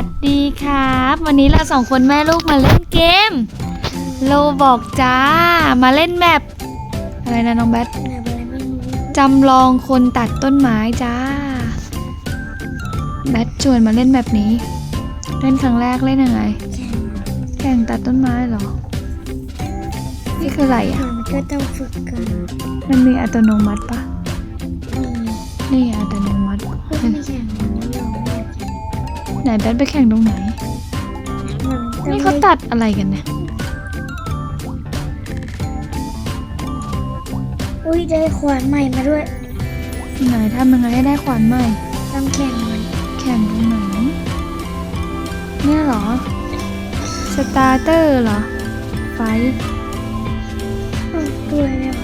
วัสดีครับ วันนี้เราสองคนแม่ลูกมาเล่นเกมโลบอกจ้า มาเล่นแมปอะไรนะน้องแบทแบบอะไรไม่รู้จำลองคนตัดต้นไม้จ้าแบทชวนมาเล่นแบบนี้ เล่นครั้งแรกเล่นยังไงแข่งแข่งตัดต้นไม้เหรอ นี่คืออะไรอะมันก็ต้องฝึกกันมันมีอัตโนมัติปะมีนี่อัตโน ไหนแบทไปแข่งตรงไหนมันต้องนี่เขาตัดอะไรกันเนี่ย อุ้ยได้ขวานใหม่มาด้วยไหนทำยังไงให้ได้ขวานใหม่ต้องแข่งมันแข่งตรงไหนเนี่ยเหรอ สตาร์เตอร์เหรอ ไฟอุ้ยตัวแล้ว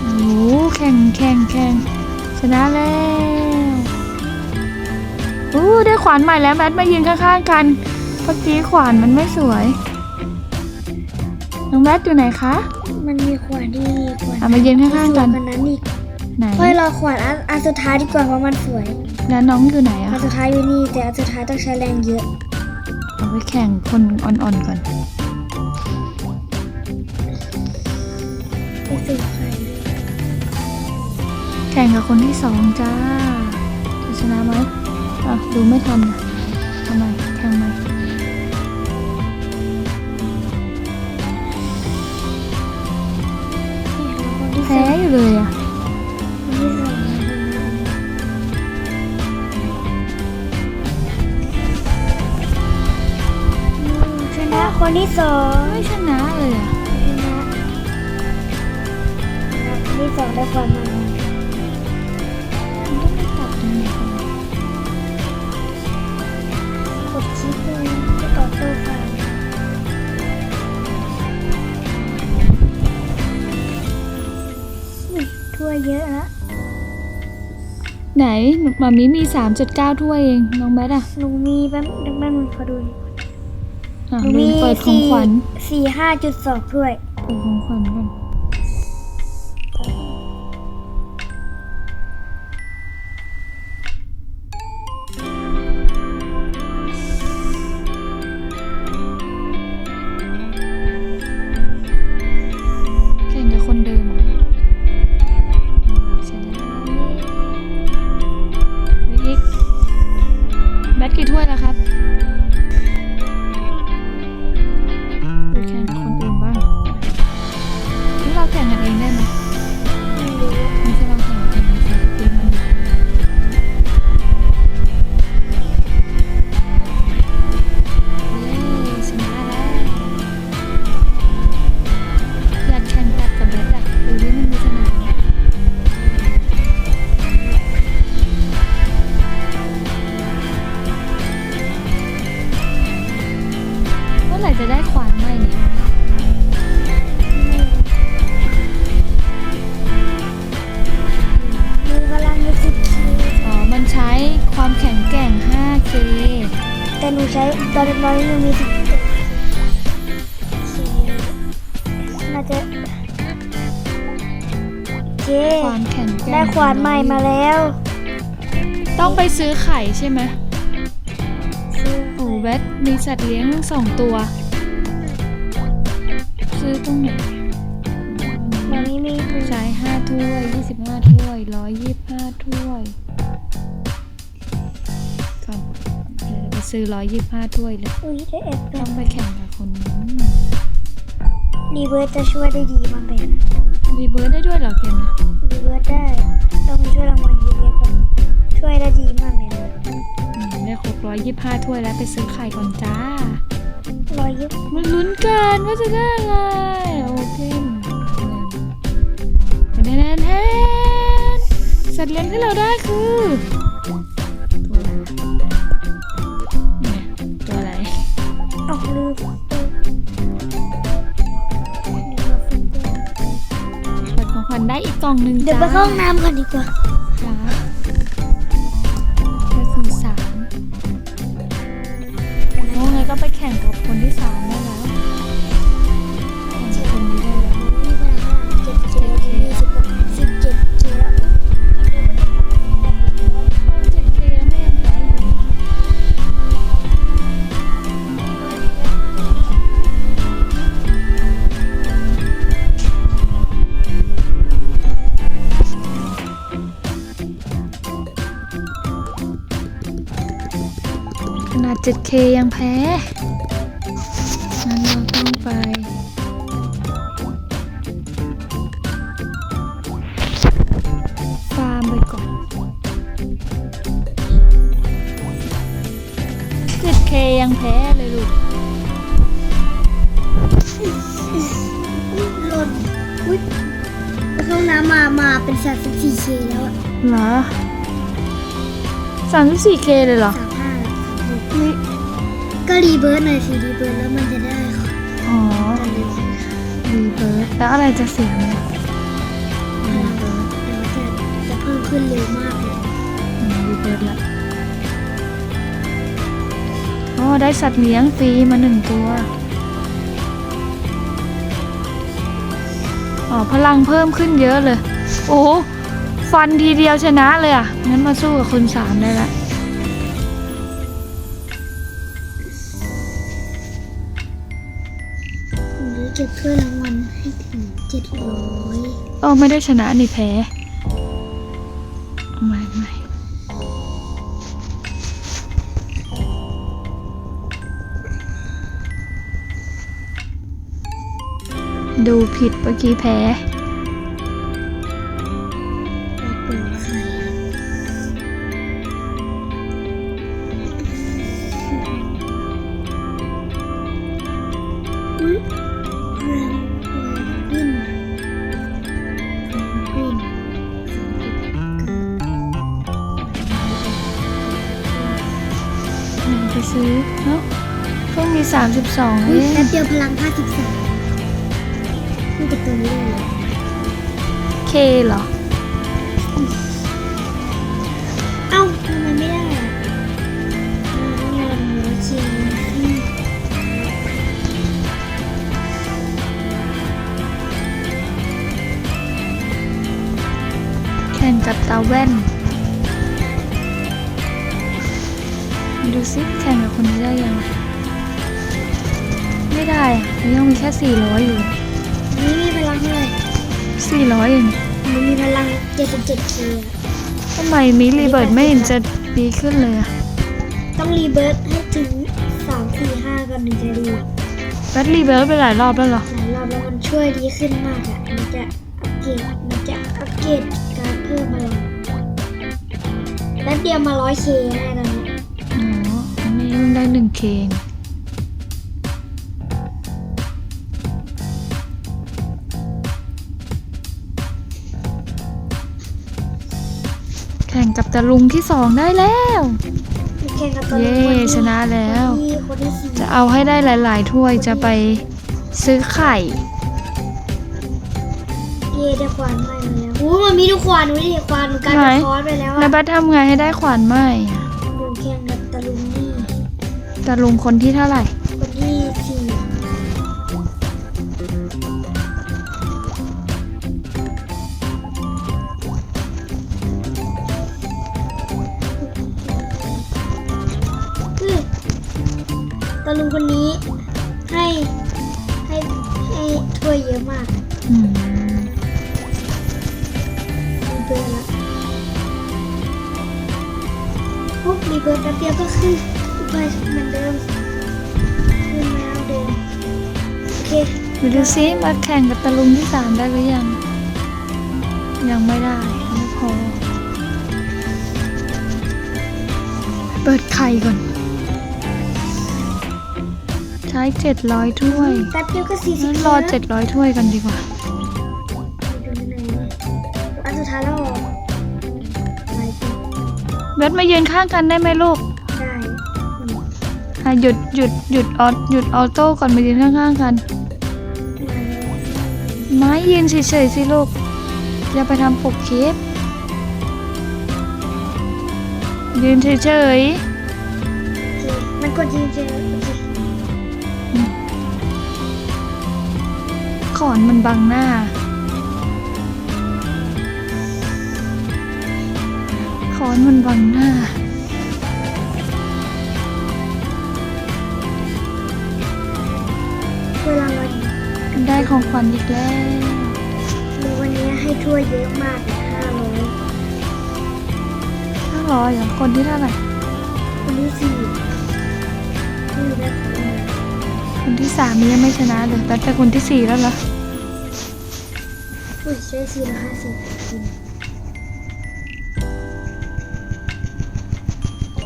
โอ้โหแข่งแข่งแข่งชนะแล้วอู้ได้ ขวานใหม่แล้วแบทมายืนข้างๆกันเมื่อกี้ขวานมันไม่สวยน้องแบทอยู่ไหนคะมันมีขวานที่ขวานเอามายืนข้างๆกันสวยนั้นอีกไหนค่อยรอขวานอันอันสุดท้ายดีกว่าเพราะมันสวยแล้วน้องอยู่ไหนอะอันสุดท้ายอยู่นี่แต่อันสุดท้ายต้องใช้แรงเยอะเอาไปแข่งคนอ่อนๆก่อนไม่สื่อใครแข่งกับคนที่สองจ้าจะชนะไหม อะ ดูไม่ทันนะทำไมแข่งไหม เยอะละไหนมามีมี3.9ถ้วยเองน้องแบทอะหนูมีแป๊บแป๊บนึงขอดูดิ อะหนูลืมีมเปิดของขวัญสี่ห้าจุดสองถ้วย เปิดของขวัญก่อน แต่หนูใช้ตอนตอนนี้หนูมีสิบเอ็ดน่าจะเจ๊ความแข็งแกร่งได้ขวานใหม่มาแล้ว ต้องไปซื้อไข่ใช่ไหมซื้อโอ้แบทมีสัตว์เลี้ยงสองตัว ซื้อตรงไหนมันไม่มีหนูใช้5ถ้วย25ถ้วย125ถ้วย ดี๋ยวไปซื้อ125ถ้วยเลย อุ้ยได้เอ็ดตัต้วองไปแข่งกับคนนั้นรีเวิร์สจะช่วยได้ดีมากเลยนะรีเบิร์ดได้ด้วยเหรอเกมนะรีเวิร์สได้ต้องช่วยรางวัลเยอะๆก่อนช่วยได้ดีมากเลยนะอืมได้ครบ125ถ้วยแล้วไปซื้อไข่ก่อนจ้าร้อยยี่มาลุ้นกันว่าจะได้อะไรโอเคแนนแนนแนนสัตว์เลี้ยงที่เราได้คือ นึ่งเดี๋ยวจ้าไปเข้าห้องน้ำก่อนดีกว่า 7K ยังแพ้งั้นเราต้องไป ฟาร์มไปก่อน 7K ยังแพ้เลยลูกหล่นอุ้ยไปเข้าห้องน้ำมา มาเป็นสามสิบสี่เคแล้วอะเหรอ 34K เลยเหรอ สามห้านี่ก็รีเบิร์ดหน่อยสิรีเบิร์ดแล้วมันจะได้ค่ะอ๋อรีเบิร์ดแล้วอะไรจะเสียไหมรีเบิร์ดเดี๋ยวจะจะเพิ่มขึ้นเร็วมากเลยอืมรีเบิร์ดละอ๋อได้สัตว์เลี้ยงฟรีมาหนึ่งตัวอ๋อพลังเพิ่มขึ้นเยอะเลย โอ้โหฟันทีเดียวชนะเลยอะงั้นมาสู้กับคุณสามได้ละ หรือเก็บถ้วยรางวัลให้ถึงเจ็ดร้อยโอ้ไม่ได้ชนะนี่แพ้ไม่ไม่ดูผิดเมื่อกี้แพ้ ไปซื้อเนาะเพิ่งมี32เออุ้ยแป๊งบเดียวพลัง53นี่เป็นตัวนี้เลย เคเหรอ เอ้าทำไมไม่ได้อะอ่าต้องรอหัวเชียร์อืมแข่งกับตาแว่น ดูสิแข่งกับคนนี้ได้ยัง ไม่ได้อะยังมีแค่ 400 อยู่นี่มีพลังเท่าไหร่400เองมันมีพลัง77เคทำไมมิรีเบิร์ดไม่เห็นจะดีขึ้นเลยอะต้องรีเบิร์ตให้ถึง 3 4 5ก่อนถึงจะดีแบตรีเบิร์ดไปหลายรอบแล้วเหรอหลายรอบแล้วมันช่วยดีขึ้นมากอะมันจะอัปเกรดมันจะอัปเกรดการเพิ่มพลังแป๊บเดียวมา 100k ได้ตอนนี้อ๋อ อันนี้เพิ่งได้หนึ่งเคงแข่งกับตะลุงที่สองได้แล้ว แข่งกับตัวเย้คนที่ชนะแล้วคนที่คนที่สี่จะเอาให้ได้หลาย ๆ ถ้วยจะไปซื้อไข่ เย่ได้ควานใหม่มาแล้วโอ้มันมีทุกควานวิธีควานมันกลายเป็นคอร์สไปแล้วแล้วอะบัสทำไงให้ได้ขวานไหมอะ ตะลุงคนที่เท่าไหร่ คนที่สี่คือตะลุงคนนี้ให้ให้ให้ถ้วยเยอะมากอืมรีเบิร์ดละปุ๊บรีเบิร์ดแป๊บเดียวก็ขึ้น ไปเหมือนเดิมขึ้นแล้วเดิมโอเคดูซิมาแข่งกับตะลุงที่สามได้หรือยัง ยังไม่ได้ไม่พอ เปิดไข่ก่อน ใช้เจ็ดร้อยถ้วยแป๊บเดียวก็สี่สิบงั้นรอเจ็ดร้อยถ้วยกันดีกว่า อันสุดท้ายแล้วเหรอไปสิเบสมายืนข้างกันได้ไหมลูกได้อืม อะหยุดหยุดหยุดออหยุดออโต้ก่อนมายืนข้างๆกันมาแล้วไม้ยืนเฉยๆสิลูกอย่าไปทำปกคลิปยืนเฉยโอเคมันกดจริงๆโอเคๆขอนมันบังหน้า ขอนมันบังหน้า ของขวัญอีกแล้วในวันนี้ให้ถ้วยเยอะมากห้าร้อยห้าร้อยเหรอคนที่เท่าไหร่คนที่สี่นี่ได้ของเลยคนที่สามนี้ยังไม่ชนะเลยแบทไปคนที่สี่แล้วเหรออุ้ยใช้สี่ร้อยห้าสิบ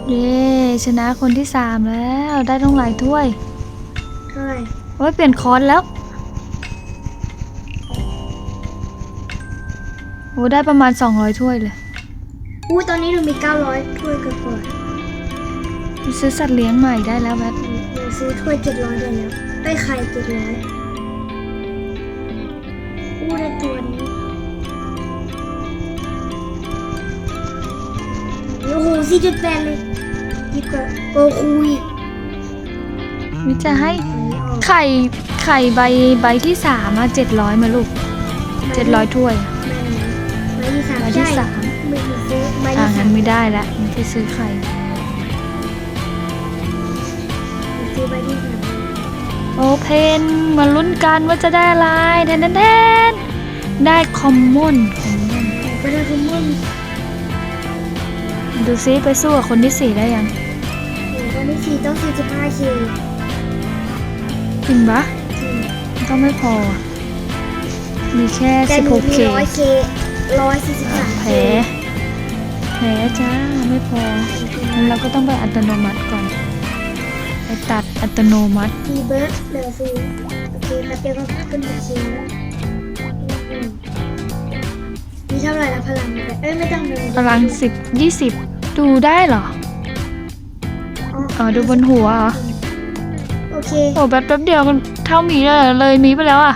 เย้ชนะคนที่สามแล้วได้ต้องหลายถ้วยเท่าไหร่โอ้ยเปลี่ยนคอนแล้ว อ้ได้ประมาณ 200 ถ้วยเลยอู้ตอนนี้หนูมีเก้าร้อยถ้วยกว่าๆซื้อสัตว์เลี้ยงใหม่ได้แล้วแบทหนูซื้อถ้วยเจ็ดร้อยได้แล้วไอ้ยไข่เจ็ดร้อยอู้ได้ตัวนี้โอ้โหสี่จุดแปดเลยดีกว่าโกคูอีกวิจะให้อันนี้ออกไข่ไข่ใบใบที่สามมาเจ็ดร้อยมาลูกเจ็ดร้อยถ้วยอะ ใบที่สามใบที่ใช่สามไม่ได้ซื้อใบอ่าที่สางั้มนไม่ได้ละไม่ได้ซื้อไข่ซื้อใบที่สามโอเพนมาลุ้นกันว่าจะได้อะไรแทนแทนแทนได้คอมมอนคอมมอนก็ได้คุณมุ่งดูซิไปสู้กับคนที่สี่ได้ยังโอ้วันที่สี่ต้องสี่สิบห้าเคจริงปะก็ไม่พออะมีแค่ แต่หนูมี 16k ร้อยเค ร้อยสี่สิบสามเคแพ้แพ้จ้าไม่พองั้นเราก็ต้องไปอัตโนมัติก่อน ไปตัดอัตโนมัติทีเบิร์ดเหลือศูนย์โอเคแป๊บเดียวก็ขึ้นมาเคแล้วมีเท่าไหร่ละพลังเนี่ยเอ้ยไม่ต้องเลยพลังสิบยี่สิบดูได้เหรออ๋อดูบนหัวเหรอโอเคโอ้แป๊บแป๊บเดียวกันเท่าหมีเลยเลยหมีไปแล้วอะ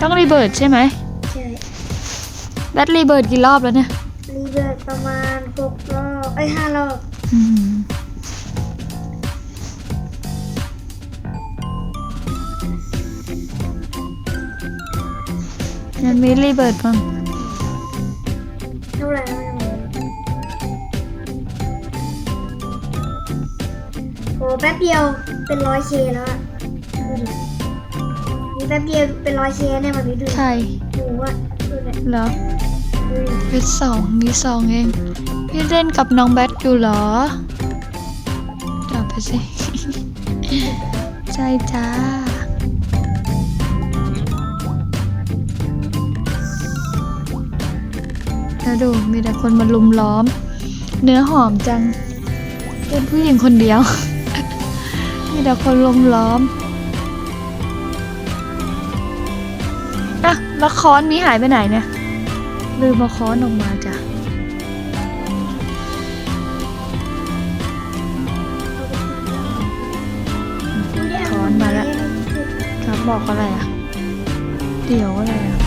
ต้องรีเบิร์ดใช่ไหมใช่ แบตรีเบิร์ดกี่รอบแล้วเนี่ย รีเบิร์ดประมาณหกรอบเอ้ยห้ารอบอืมงั้นมีรีเบิร์ดมั้งเท่าไหร่แล้วเนี่ยโหแป๊บเดียวเป็นร้อยเคแล้วอะดูดินี่แป๊บเดียวเป็นร้อยเคเนี่ยมันไม่ดูใช่ หนูอะดูเนี่ยเหรอดูดิ เพชรสองมีสองเอง พี่เล่นกับน้องแบทอยู่เหรอจับไปสิ ใช่จ้า แล้วดูมีแต่คนมาลุมล้อม เนื้อหอมจัง เป็นผู้หญิงคนเดียว มีแต่คนลุมล้อมอะล้วค้อนมีหายไปไหนเนี่ย ลืมมาค้อนออกมาจ้ะถอนมาแล้วครับบอกอะไรอะ เดี๋ยวอะไรอะ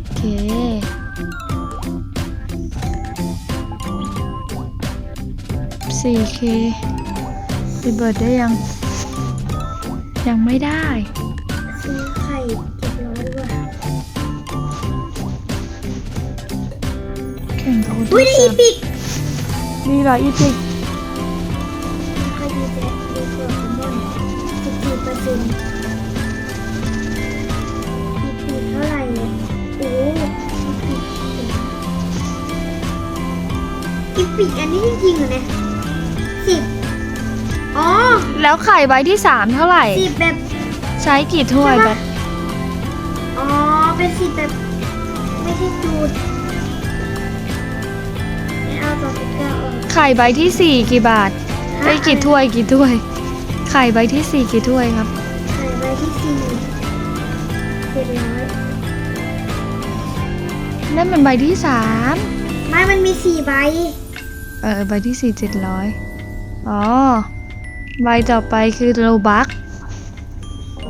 โอเค 4K รีเบิร์ดได้ยัง ยังไม่ได้ อุ้ยที่ได้อีสามพิกมีเหรออีพิกค่อยดีแจ๊ดีกว่าคอมมอนสิบสี่เปอร์เซ็นต์อีพิกเท่าไหร่เนี่ยโอ้อีพิกอันนี้จริงๆเหรอเนี่ยสิบอ๋อแล้วไข่ใบที่สามเท่าไหร่ สิบแบบใช้กี่ถ้วยใช่แบปะบอ๋อเป็นสิบแบบไม่ใช่จูด ข่ใบที่สี่กี่บาทไอ้ยกี่ถ้วยกี่ถ้วย ไข่ใบที่สี่กี่ถ้วยครับ ไข่ใบที่สี่เจ็ดร้อยนั่นมันใบที่สามไม่มันมีสี่ใบ เออใบที่สี่เจ็ดร้อยอ๋อ ใบต่อไปคือโลบัก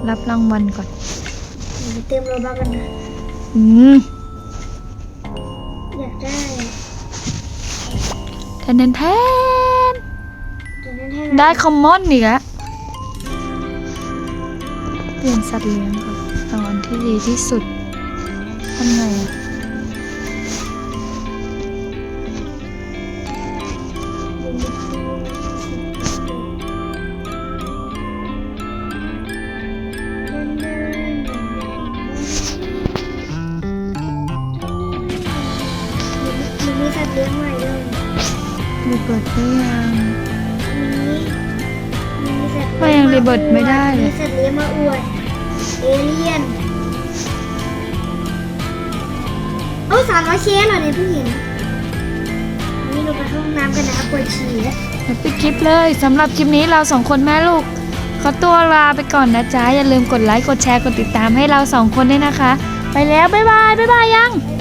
รับรางวัลก่อนหนูเต็มโลบักกันนะ อืม นแทนแทนแต่นั้นให้ได้คอมมอนอีกแล้วเปลี่ยนสัตว์เลี้ยงก่อนตอนที่ดีที่สุดทำไงอะ หนูมีสัตว์เลี้ยงใหม่ด้วยมีเปิดได้ยังนี้สัตว์มันยังรีเบิร์ตไม่ได้เลยมีสัตว์เลี้ยงมาอวดเอเลี่ยนโอ้สามร้อยเคเหรอเนี่ยเพิ่งเห็นนี่เราไปเข้าห้องน้ำกันนะครับปวดฉี่แล้วแล้วปิดคลิปเลยสำหรับคลิปนี้เราสองคนแม่ลูก ขอตัวลาไปก่อนนะจ๊ะ อย่าลืมกดไลค์ กดแชร์ กดติดตามให้เราสองคนด้วยนะคะ ไปแล้ว บ๊ายบาย บ๊ายบายยังบ๊าย